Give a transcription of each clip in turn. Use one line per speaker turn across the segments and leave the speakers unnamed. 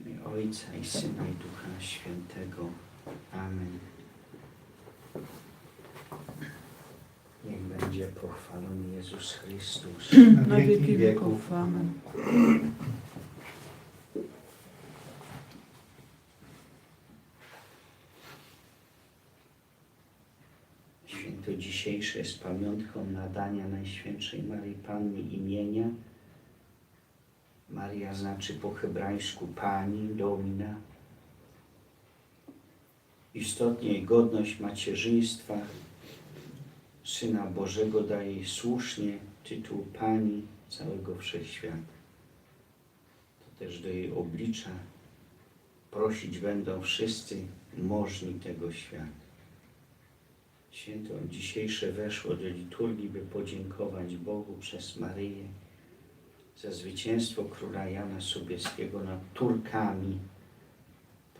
W imię Ojca i Syna i Ducha Świętego. Amen. Niech będzie pochwalony Jezus Chrystus.
Na wieki wieków. Amen.
Święto dzisiejsze jest pamiątką nadania Najświętszej Marii Panny imienia. Maria znaczy po hebrajsku Pani, Domina. Istotnie jej godność macierzyństwa Syna Bożego daje jej słusznie tytuł Pani całego Wszechświata. To też do jej oblicza prosić będą wszyscy możni tego świata. Święto dzisiejsze weszło do liturgii, by podziękować Bogu przez Maryję za zwycięstwo króla Jana Sobieskiego nad Turkami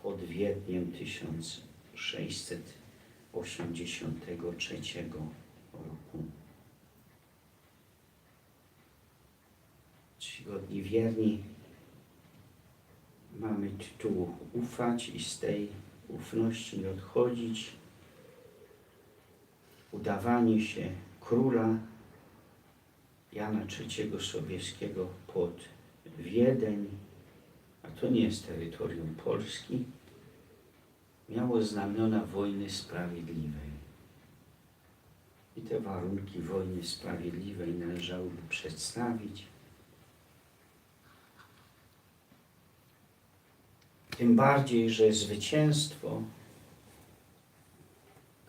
pod Wiedniem 1683 roku. Czcigodni wierni, mamy tytuł ufać i z tej ufności nie odchodzić udawanie się króla Jana III Sobieskiego pod Wiedeń, a to nie jest terytorium Polski, miało znamiona wojny sprawiedliwej. I te warunki wojny sprawiedliwej należałoby przedstawić. Tym bardziej, że zwycięstwo,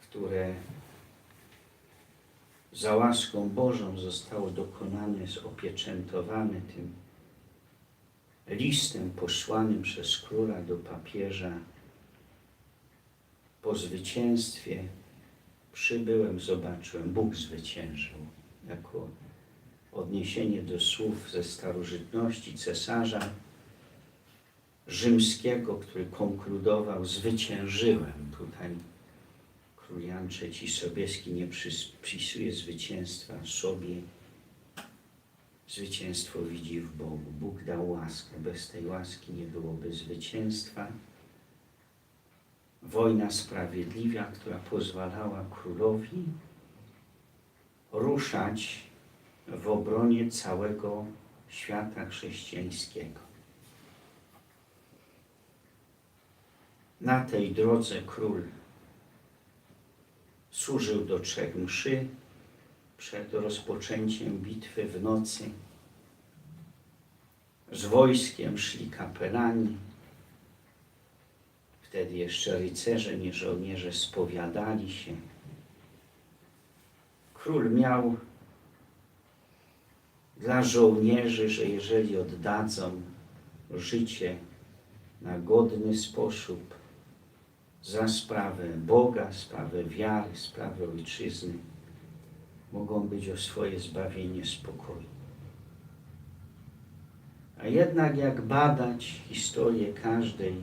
które za łaską Bożą zostało dokonane, zopieczętowane tym listem posłanym przez króla do papieża. Po zwycięstwie przybyłem, zobaczyłem, Bóg zwyciężył, jako odniesienie do słów ze starożytności cesarza rzymskiego, który konkludował, zwyciężyłem tutaj król Jan III Sobieski nie przypisuje zwycięstwa sobie. Zwycięstwo widzi w Bogu. Bóg dał łaskę. Bez tej łaski nie byłoby zwycięstwa. Wojna sprawiedliwa, która pozwalała królowi ruszać w obronie całego świata chrześcijańskiego. Na tej drodze król służył do trzech mszy przed rozpoczęciem bitwy w nocy. Z wojskiem szli kapelani. Wtedy jeszcze rycerze, nie żołnierze spowiadali się. Król miał dla żołnierzy, że jeżeli oddadzą życie na godny sposób, za sprawę Boga, sprawę wiary, sprawę ojczyzny, mogą być o swoje zbawienie spokojni. A jednak jak badać historię każdej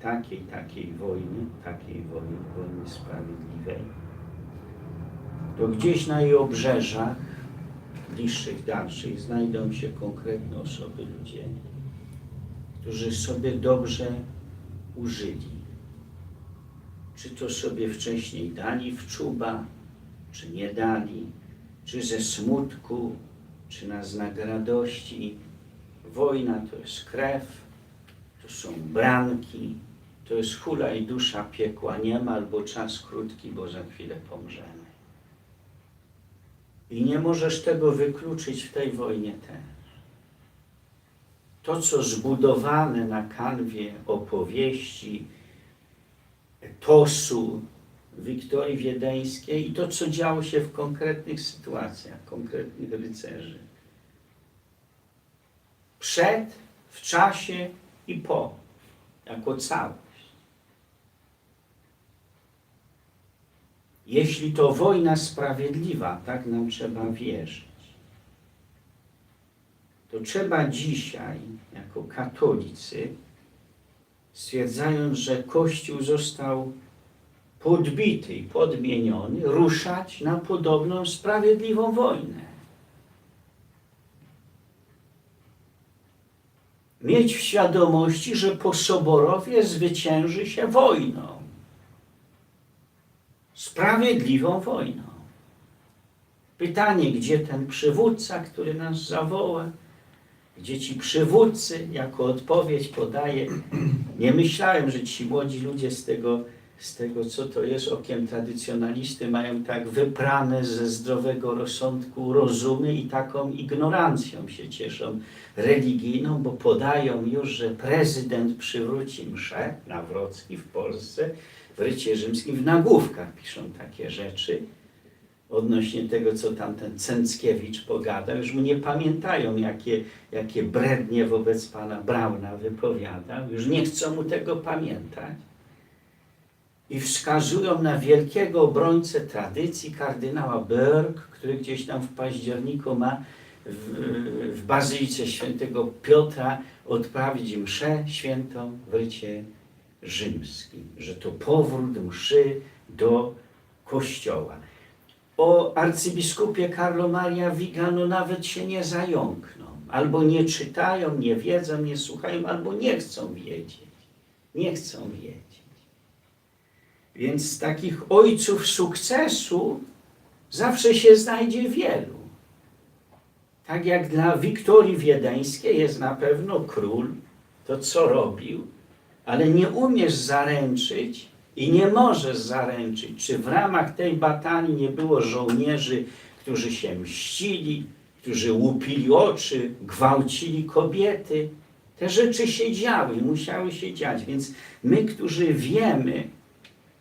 takiej, takiej wojny, takiej wojny, wojny sprawiedliwej, to gdzieś na jej obrzeżach, bliższych, dalszych, znajdą się konkretne osoby, ludzie, którzy sobie dobrze użyli czy to sobie wcześniej dali w czuba, czy nie dali, czy ze smutku, czy na znak radości. Wojna to jest krew, to są branki, to jest hula i dusza piekła nie ma, albo czas krótki, bo za chwilę pomrzemy. I nie możesz tego wykluczyć w tej wojnie też. To, co zbudowane na kanwie opowieści, tosu Wiktorii Wiedeńskiej i to, co działo się w konkretnych sytuacjach, konkretnych rycerzy. Przed, w czasie i po, jako całość. Jeśli to wojna sprawiedliwa, tak nam trzeba wierzyć, to trzeba dzisiaj, jako katolicy, stwierdzając, że Kościół został podbity i podmieniony, ruszać na podobną sprawiedliwą wojnę. mieć w świadomości, że po Soborowie zwycięży się wojną. Sprawiedliwą wojną. Pytanie, gdzie ten przywódca, który nas zawoła? Gdzie ci przywódcy jako odpowiedź podaje? Nie myślałem, że ci młodzi ludzie z tego, z tego co to jest okiem tradycjonalisty, mają tak wyprane ze zdrowego rozsądku rozumy i taką ignorancją się cieszą religijną, bo podają już, że prezydent przywróci mszę Nawrocki w Polsce, w rycie rzymskim, w nagłówkach piszą takie rzeczy odnośnie tego, co tam ten Cęckiewicz pogadał. Już mu nie pamiętają, jakie, jakie brednie wobec pana Brauna wypowiadał. Już nie chcą mu tego pamiętać. I wskazują na wielkiego obrońcę tradycji kardynała Berg, który gdzieś tam w październiku ma w, w Bazylice Świętego Piotra odprawić mszę świętą w rycie rzymskim. Że to powrót mszy do kościoła o arcybiskupie Carlo Maria Vigano nawet się nie zająkną. Albo nie czytają, nie wiedzą, nie słuchają, albo nie chcą wiedzieć. Nie chcą wiedzieć. Więc z takich ojców sukcesu zawsze się znajdzie wielu. Tak jak dla Wiktorii Wiedeńskiej jest na pewno król, to co robił, ale nie umiesz zaręczyć i nie możesz zaręczyć, czy w ramach tej batalii nie było żołnierzy, którzy się mścili, którzy łupili oczy, gwałcili kobiety. Te rzeczy się działy, musiały się dziać. Więc my, którzy wiemy,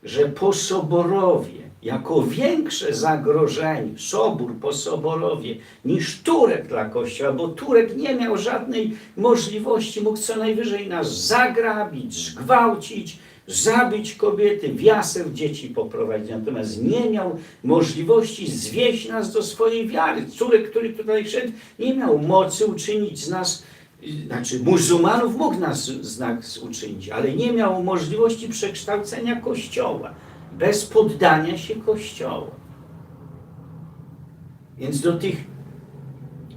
że po Soborowie, jako większe zagrożenie, Sobór po Soborowie, niż Turek dla Kościoła, bo Turek nie miał żadnej możliwości, mógł co najwyżej nas zagrabić, zgwałcić, zabić kobiety, w dzieci poprowadzić. Natomiast nie miał możliwości zwieść nas do swojej wiary. Córek, który tutaj szedł, nie miał mocy uczynić z nas, znaczy muzułmanów mógł nas z nas uczynić, ale nie miał możliwości przekształcenia Kościoła bez poddania się Kościoła. Więc do tych,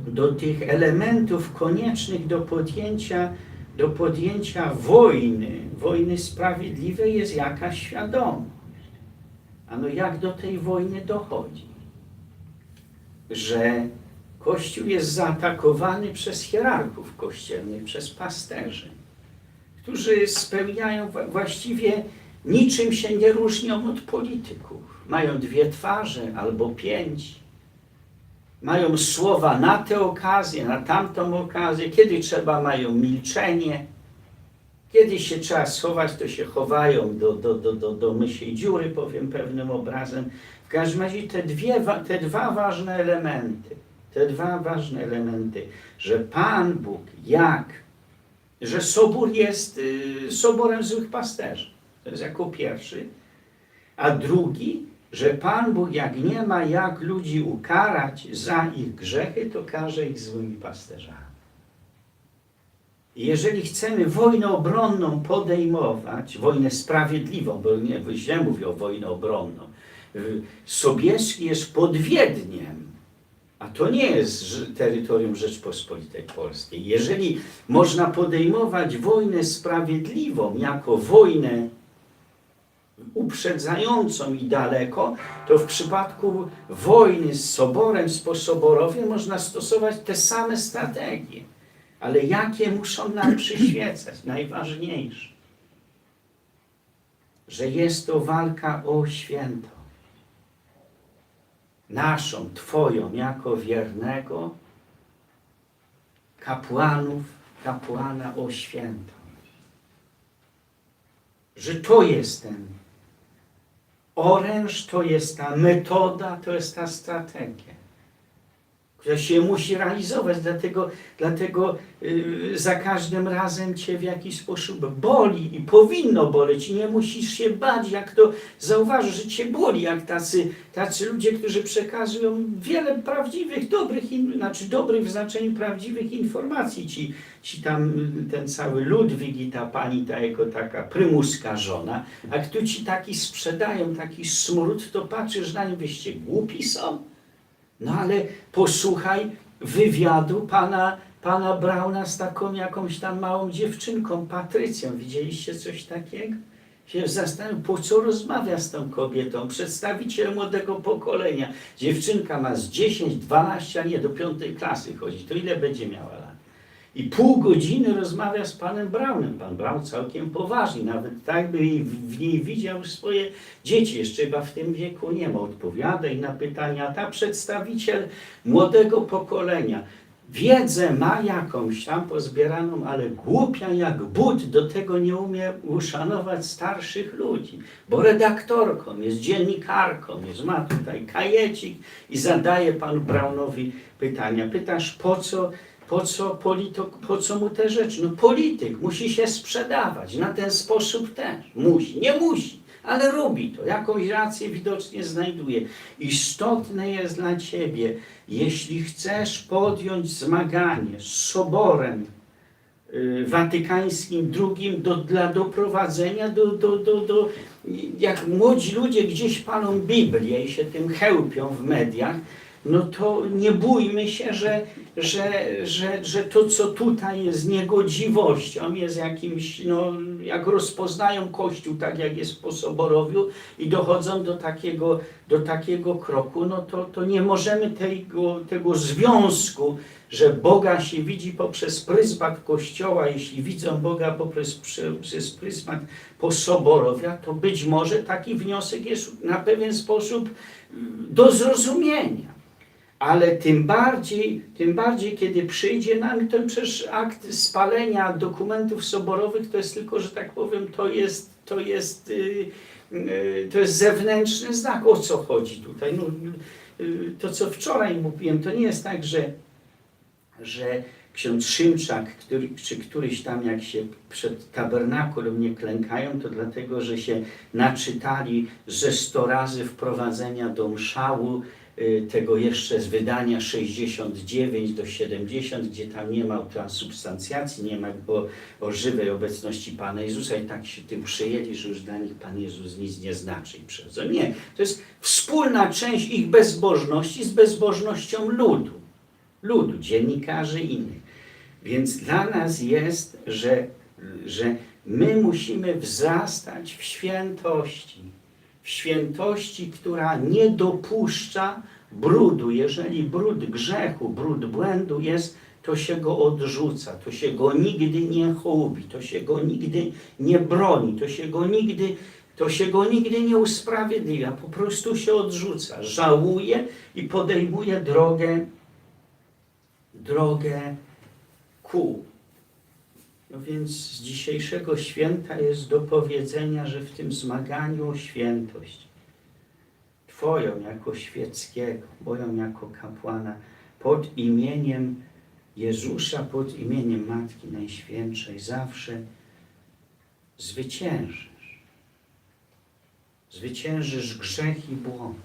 do tych elementów koniecznych do podjęcia do podjęcia wojny, wojny sprawiedliwej jest jakaś świadomość. Ano jak do tej wojny dochodzi? Że Kościół jest zaatakowany przez hierarchów kościelnych, przez pasterzy, którzy spełniają właściwie niczym się nie różnią od polityków. Mają dwie twarze albo pięć. Mają słowa na tę okazję, na tamtą okazję. Kiedy trzeba, mają milczenie. Kiedy się trzeba schować, to się chowają do, do, do, do, do mysiej dziury, powiem pewnym obrazem. W każdym razie te, dwie, te dwa ważne elementy, te dwa ważne elementy, że Pan Bóg jak, że Sobór jest y, soborem złych pasterzy. To jest jako pierwszy. A drugi, że Pan Bóg jak nie ma jak ludzi ukarać za ich grzechy, to karze ich złymi pasterzami. Jeżeli chcemy wojnę obronną podejmować, wojnę sprawiedliwą, bo nie, źle mówię o wojnę obronną, Sobieski jest pod Wiedniem, a to nie jest terytorium Rzeczpospolitej Polskiej. Jeżeli można podejmować wojnę sprawiedliwą jako wojnę uprzedzającą i daleko, to w przypadku wojny z Soborem, z posoborowie można stosować te same strategie. Ale jakie muszą nam przyświecać? Najważniejsze, że jest to walka o święto. Naszą, Twoją, jako wiernego kapłanów, kapłana o święto. Że to jest ten oręż, to jest ta metoda, to jest ta strategia która się musi realizować, dlatego, dlatego yy, za każdym razem Cię w jakiś sposób boli i powinno boleć i nie musisz się bać, jak to zauważysz, że Cię boli, jak tacy, tacy ludzie, którzy przekazują wiele prawdziwych, dobrych, znaczy dobrych w znaczeniu prawdziwych informacji, ci, ci tam y, ten cały Ludwik i ta pani ta jako taka prymuska żona, a kto Ci taki sprzedają, taki smród, to patrzysz na nich, wyście głupi są? No ale posłuchaj wywiadu pana, pana Brauna z taką jakąś tam małą dziewczynką, Patrycją. Widzieliście coś takiego? Się zastanawiam, po co rozmawia z tą kobietą, przedstawiciel młodego pokolenia. Dziewczynka ma z 10, 12, a nie do piątej klasy chodzi. To ile będzie miała lat? I pół godziny rozmawia z panem Braunem. Pan Braun całkiem poważnie, nawet tak by w niej widział swoje dzieci. Jeszcze chyba w tym wieku nie ma. Odpowiada i na pytania. Ta przedstawiciel młodego pokolenia wiedzę ma jakąś tam pozbieraną, ale głupia jak but, do tego nie umie uszanować starszych ludzi. Bo redaktorką jest, dziennikarką jest, ma tutaj kajecik i zadaje panu Braunowi pytania. Pytasz, po co po co, polityk, po co mu te rzeczy? No polityk musi się sprzedawać, na ten sposób też. Musi, nie musi, ale robi to. Jakąś rację widocznie znajduje. Istotne jest dla Ciebie, jeśli chcesz podjąć zmaganie z Soborem y, Watykańskim II do, dla doprowadzenia do, do, do, do, jak młodzi ludzie gdzieś palą Biblię i się tym chełpią w mediach, no to nie bójmy się, że, że, że, że to, co tutaj jest niegodziwością, jest jakimś, no, jak rozpoznają Kościół, tak jak jest po Soborowiu i dochodzą do takiego, do takiego kroku, no to, to nie możemy tego, tego związku, że Boga się widzi poprzez pryzmat Kościoła, jeśli widzą Boga poprzez, przez pryzmat posoborowia, to być może taki wniosek jest na pewien sposób do zrozumienia. Ale tym bardziej, tym bardziej, kiedy przyjdzie nam ten przecież akt spalenia dokumentów soborowych, to jest tylko, że tak powiem, to jest, to jest, yy, yy, to jest zewnętrzny znak. O co chodzi tutaj? No, yy, to, co wczoraj mówiłem, to nie jest tak, że, że ksiądz Szymczak, który, czy któryś tam, jak się przed tabernakulum nie klękają, to dlatego, że się naczytali ze sto razy wprowadzenia do mszału, y, tego jeszcze z wydania 69 do 70, gdzie tam nie ma transubstancjacji, nie ma o, o żywej obecności Pana Jezusa i tak się tym przyjęli, że już dla nich Pan Jezus nic nie znaczy przychodzą. Nie, to jest wspólna część ich bezbożności z bezbożnością ludu. Ludu, dziennikarzy i innych. Więc dla nas jest, że, że my musimy wzrastać w świętości. W świętości, która nie dopuszcza brudu. Jeżeli brud grzechu, brud błędu jest, to się go odrzuca, to się go nigdy nie chłubi, to się go nigdy nie broni, to się go nigdy, to się go nigdy nie usprawiedliwia, po prostu się odrzuca, żałuje i podejmuje drogę, drogę ku. No więc z dzisiejszego święta jest do powiedzenia, że w tym zmaganiu o świętość, Twoją jako świeckiego, moją jako kapłana, pod imieniem Jezusa, pod imieniem Matki Najświętszej, zawsze zwyciężysz. Zwyciężysz grzech i błąd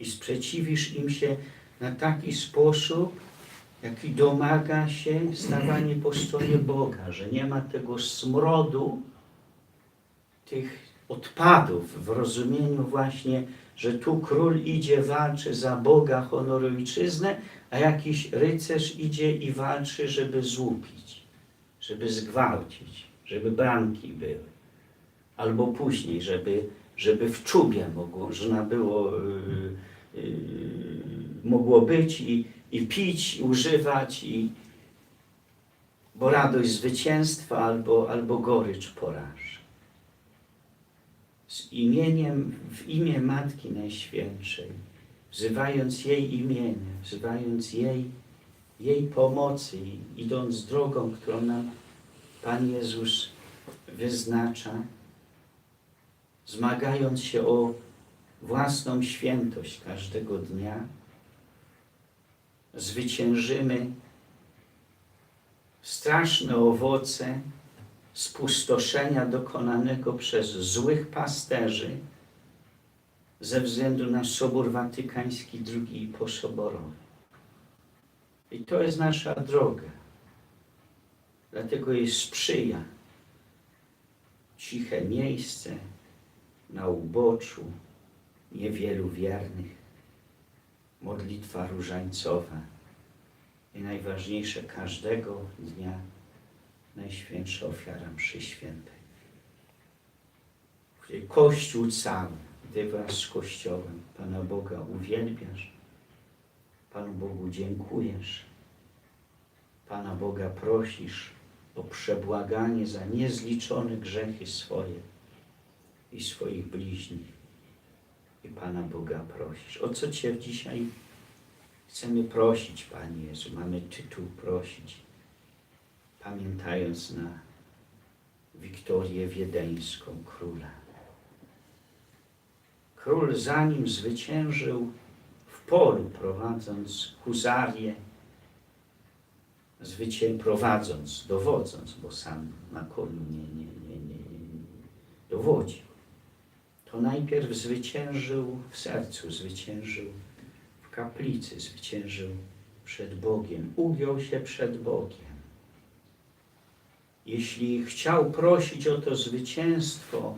i sprzeciwisz im się na taki sposób, jaki domaga się stawanie po stronie Boga, że nie ma tego smrodu tych odpadów w rozumieniu właśnie, że tu król idzie, walczy za Boga, honor ojczyznę, a jakiś rycerz idzie i walczy, żeby złupić, żeby zgwałcić, żeby bramki były. Albo później, żeby, żeby w czubie można było, yy, yy, mogło być i, i pić, i używać, i, bo radość zwycięstwa albo, albo gorycz porażki. Z imieniem, w imię Matki Najświętszej, wzywając jej imienia, wzywając jej, jej pomocy, idąc drogą, którą nam Pan Jezus wyznacza, zmagając się o własną świętość każdego dnia, zwyciężymy straszne owoce spustoszenia dokonanego przez złych pasterzy ze względu na Sobór Watykański II i posoborowy. I to jest nasza droga. Dlatego jej sprzyja ciche miejsce na uboczu niewielu wiernych, modlitwa różańcowa i najważniejsze każdego dnia, najświętsza ofiara mszy świętej. W Kościół cały, Ty wraz z Kościołem Pana Boga uwielbiasz, Panu Bogu dziękujesz, Pana Boga prosisz o przebłaganie za niezliczone grzechy swoje i swoich bliźnich. I Pana Boga prosisz. O co Cię dzisiaj chcemy prosić, Panie Jezu? Mamy tytuł prosić, pamiętając na Wiktorię Wiedeńską, króla. Król zanim zwyciężył w polu, prowadząc huzarię, zwycię prowadząc, dowodząc, bo sam na koniu nie, nie, nie, nie, nie to najpierw zwyciężył w sercu, zwyciężył w kaplicy, zwyciężył przed Bogiem, ugiął się przed Bogiem. Jeśli chciał prosić o to zwycięstwo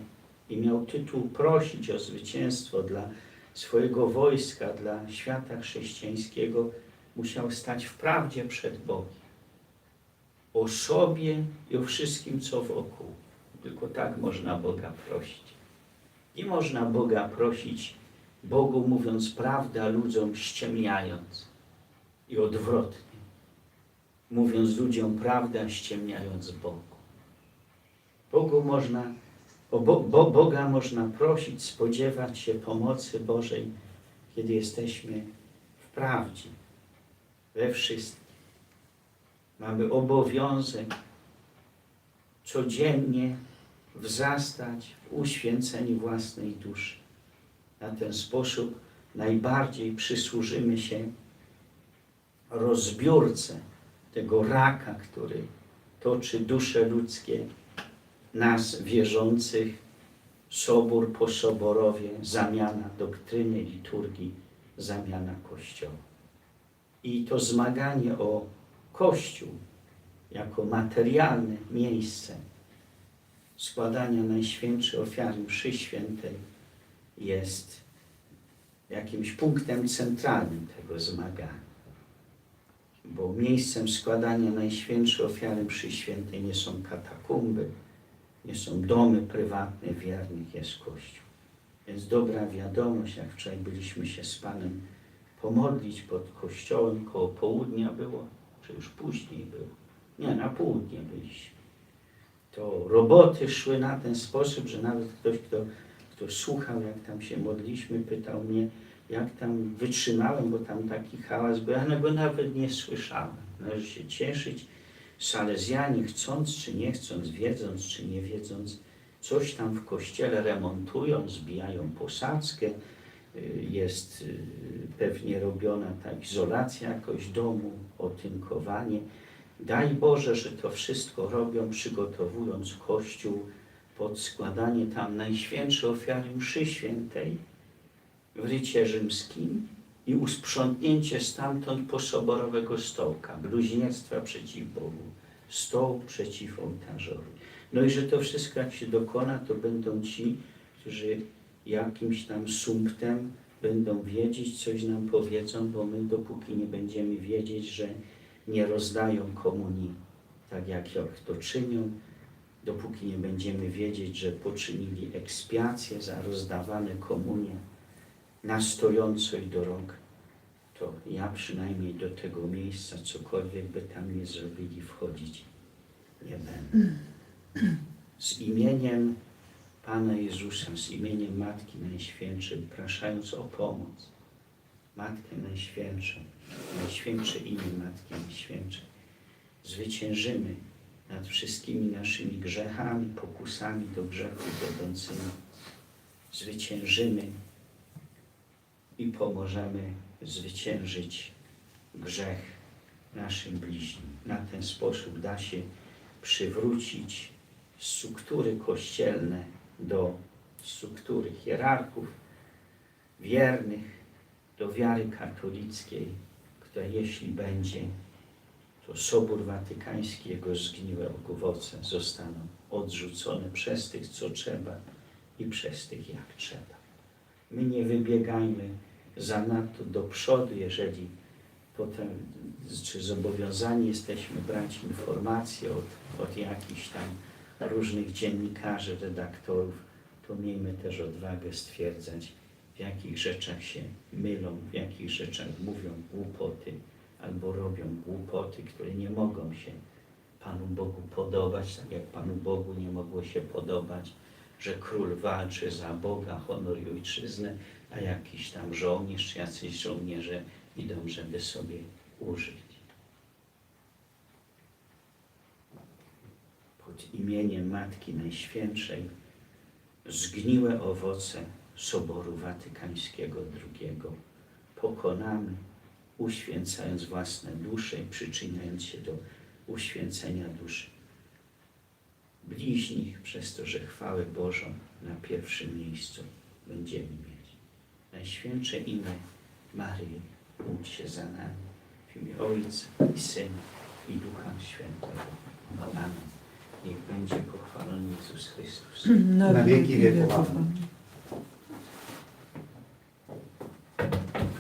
i miał tytuł prosić o zwycięstwo dla swojego wojska, dla świata chrześcijańskiego, musiał stać w prawdzie przed Bogiem. O sobie i o wszystkim, co wokół. Tylko tak można Boga prosić. Nie można Boga prosić, Bogu mówiąc prawdę, a ludziom ściemniając. I odwrotnie. Mówiąc ludziom prawdę, a ściemniając Bogu. Bogu można, Bo, Bo, Boga można prosić, spodziewać się pomocy Bożej, kiedy jesteśmy w prawdzie, we wszystkim. Mamy obowiązek codziennie wzrastać w uświęceniu własnej duszy. Na ten sposób najbardziej przysłużymy się rozbiórce tego raka, który toczy dusze ludzkie, nas wierzących, sobór po soborowie, zamiana doktryny, liturgii, zamiana Kościoła. I to zmaganie o Kościół jako materialne miejsce składania Najświętszej ofiary mszy świętej jest jakimś punktem centralnym tego zmagania. Bo miejscem składania Najświętszej ofiary mszy świętej nie są katakumby, nie są domy prywatne wiernych, jest Kościół. Więc dobra wiadomość, jak wczoraj byliśmy się z Panem pomodlić pod kościołem, koło południa było, czy już później było. Nie, na południe byliśmy. To roboty szły na ten sposób, że nawet ktoś, kto, kto słuchał, jak tam się modliśmy, pytał mnie, jak tam wytrzymałem, bo tam taki hałas był, ja go nawet nie słyszałem. Należy się cieszyć. Salezjanie chcąc czy nie chcąc, wiedząc czy nie wiedząc, coś tam w kościele remontują, zbijają posadzkę, y, jest y, pewnie robiona ta izolacja jakoś domu, otynkowanie. Daj Boże, że to wszystko robią, przygotowując Kościół pod składanie tam najświętszej ofiary mszy świętej w rycie rzymskim i usprzątnięcie stamtąd posoborowego stołka, bluźnierstwa przeciw Bogu, stoł przeciw ołtarzowi. No i że to wszystko jak się dokona, to będą ci, którzy jakimś tam sumptem będą wiedzieć, coś nam powiedzą, bo my dopóki nie będziemy wiedzieć, że nie rozdają komunii tak jak to czynią, dopóki nie będziemy wiedzieć, że poczynili ekspiację za rozdawane komunie na stojąco i do rąk, to ja przynajmniej do tego miejsca, cokolwiek by tam nie zrobili, wchodzić nie będę. Z imieniem Pana Jezusa, z imieniem Matki Najświętszej, praszając o pomoc, Matkę Najświętszą, Najświętsze imię Matki Najświętszej, zwyciężymy nad wszystkimi naszymi grzechami, pokusami do grzechu wiodącymi. Zwyciężymy i pomożemy zwyciężyć grzech naszym bliźnim. Na ten sposób da się przywrócić struktury kościelne do struktury hierarchów wiernych, do wiary katolickiej, która jeśli będzie, to Sobór Watykański, jego zgniłe owoce zostaną odrzucone przez tych, co trzeba i przez tych, jak trzeba. My nie wybiegajmy zanadto do przodu, jeżeli potem, czy zobowiązani jesteśmy brać informacje od, od jakichś tam różnych dziennikarzy, redaktorów, to miejmy też odwagę stwierdzać, w jakich rzeczach się mylą, w jakich rzeczach mówią głupoty albo robią głupoty, które nie mogą się Panu Bogu podobać, tak jak Panu Bogu nie mogło się podobać, że król walczy za Boga, honor i ojczyznę, a jakiś tam żołnierz, jacyś żołnierze idą, żeby sobie użyć. Pod imieniem Matki Najświętszej zgniłe owoce Soboru Watykańskiego II pokonamy, uświęcając własne dusze i przyczyniając się do uświęcenia duszy bliźnich, przez to, że chwałę Bożą na pierwszym miejscu będziemy mieć. Najświętsze imię Maryi, módl się za nami w imię Ojca i Syna i Ducha Świętego. Amen. Niech będzie pochwalony Jezus Chrystus.
Na
Na wieki wieków.